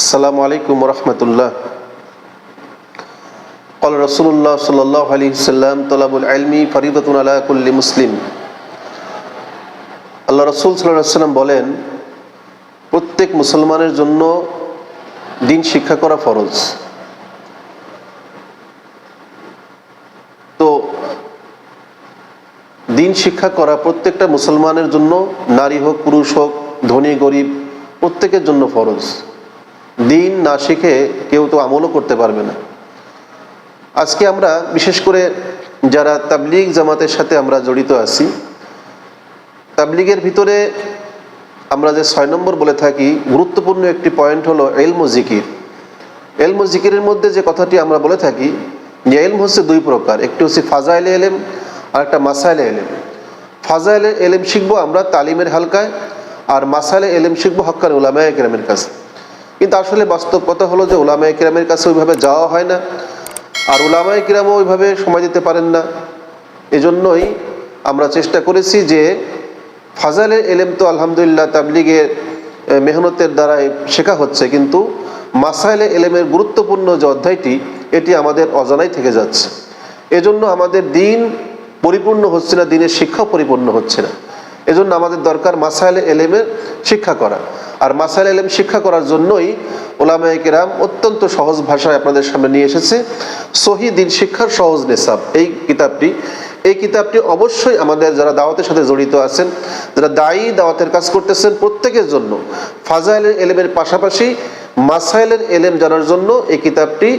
السلام عليكم ورحمة الله قال رسول الله صلى الله عليه وسلم طلب العلم فريضة على كل مسلم আল্লাহ রসুল সাল্লাহ সাল্লাম বলেন প্রত্যেক মুসলমানের জন্য দিন শিক্ষা করা ফরজ তো দিন শিক্ষা করা প্রত্যেকটা মুসলমানের জন্য নারী হোক পুরুষ হোক ধনী গরিব প্রত্যেকের জন্য ফরজ দিন না শিখে কেউ তো আমলও করতে পারবে না। আজকে আমরা বিশেষ করে যারা তাবলিগ জামাতের সাথে আমরা জড়িত আছি, তাবলিগের ভিতরে আমরা যে ছয় নম্বর বলে থাকি, গুরুত্বপূর্ণ একটি পয়েন্ট হলো এলমো জিকির। এলমো জিকিরের মধ্যে যে কথাটি আমরা বলে থাকি, যে এলম হচ্ছে দুই প্রকার, একটি হচ্ছে ফাজাইলে এলেম, আর একটা মাসাইলে এলেম। ফাজাইলে এলেম শিখব আমরা তালিমের হালকায়, আর মাসাইলে এলেম শিখব হক্কার উলামায় কেরামের কাছে। কিন্তু আসলে বাস্তব কথা হলো যে উলামায় কিরামের কাছে ওইভাবে যাওয়া হয় না। আর উলামায় কিরামও ওইভাবে সময় দিতে পারেন না। এজন্যই আমরা চেষ্টা করেছি যে ফাজালে এলেম তো আলহামদুলিল্লাহ তাবলিগের মেহনতের দ্বারাই শেখা হচ্ছে, কিন্তু মাসাইলে এলেমের গুরুত্বপূর্ণ যে অধ্যায়টি, এটি আমাদের অজানাই থেকে যাচ্ছে। এজন্য আমাদের দিন পরিপূর্ণ হচ্ছে না, দিনের শিক্ষাও পরিপূর্ণ হচ্ছে না। এজন্য আমাদের দরকার মাসাইলে এলেমের শিক্ষা করা। আর মাসাইল এলেম শিক্ষা করার জন্যই ওলামায়ে কেরাম অত্যন্ত সহজ ভাষায় আপনাদের সামনে নিয়ে এসেছে, সহি দিন শিক্ষার সহজ নেশাব। এই কিতাবটি এই কিতাবটি অবশ্যই আমাদের যারা দাওয়াতের সাথে জড়িত আছেন, যারা দায়ী দাওয়াতের কাজ করতেছেন প্রত্যেকের জন্য। ফাজাইলের এলেমের পাশাপাশি মাসাইলের এলেম জানার জন্য এই কিতাবটি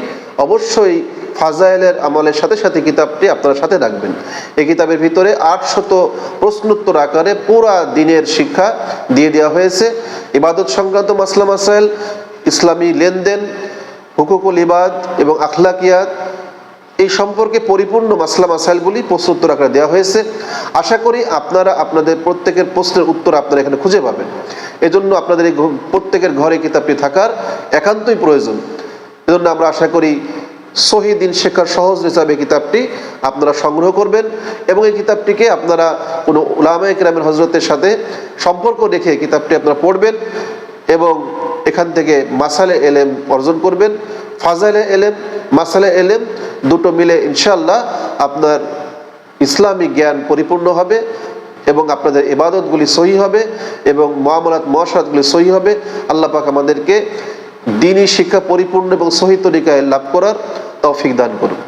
অবশ্যই ফাজাইলের আমলের সাথে সাথে কিতাবটি আপনারা সাথে রাখবেন। এই কিতাবের ভিতরে আটশত প্রশ্নোত্তর আকারে পুরা দিনের শিক্ষা দিয়ে দেওয়া হয়েছে। ইবাদত সংক্রান্ত মাসলা মাসাইল, ইসলামী লেনদেন, হুকুকুল ইবাদ এবং আখলাকিয়াত, এই সম্পর্কে পরিপূর্ণ মাসলা মাসাইলগুলি প্রশ্নোত্তর আকারে দেওয়া হয়েছে। আশা করি আপনারা আপনাদের প্রত্যেকের প্রশ্নের উত্তর আপনারা এখানে খুঁজে পাবেন। এজন্য আপনাদের এই প্রত্যেকের ঘরে কিতাবটি থাকার একান্তই প্রয়োজন। এজন্য আমরা আশা করি শহীদিন শেখার সহজ হিসাবে কিতাবটি আপনারা সংগ্রহ করবেন এবং এই কিতাবটিকে আপনারা কোনো উলামায়ে কেরামের হজরতের সাথে সম্পর্ক রেখে কিতাবটি আপনারা পড়বেন এবং এখান থেকে মাসালে এলেম অর্জন করবেন ফাজালে এলেম, মাসালে এলেম, দুটো মিলে ইনশাল্লাহ আপনার ইসলামী জ্ঞান পরিপূর্ণ হবে এবং আপনাদের ইবাদতগুলি সহি হবে এবং মামলাত মহাসাদগুলি সহি হবে। আল্লাহ পাক আমাদেরকে দিনী শিক্ষা পরিপূর্ণ এবং সহি তরিকায় লাভ করার তৌফিক দান করুন।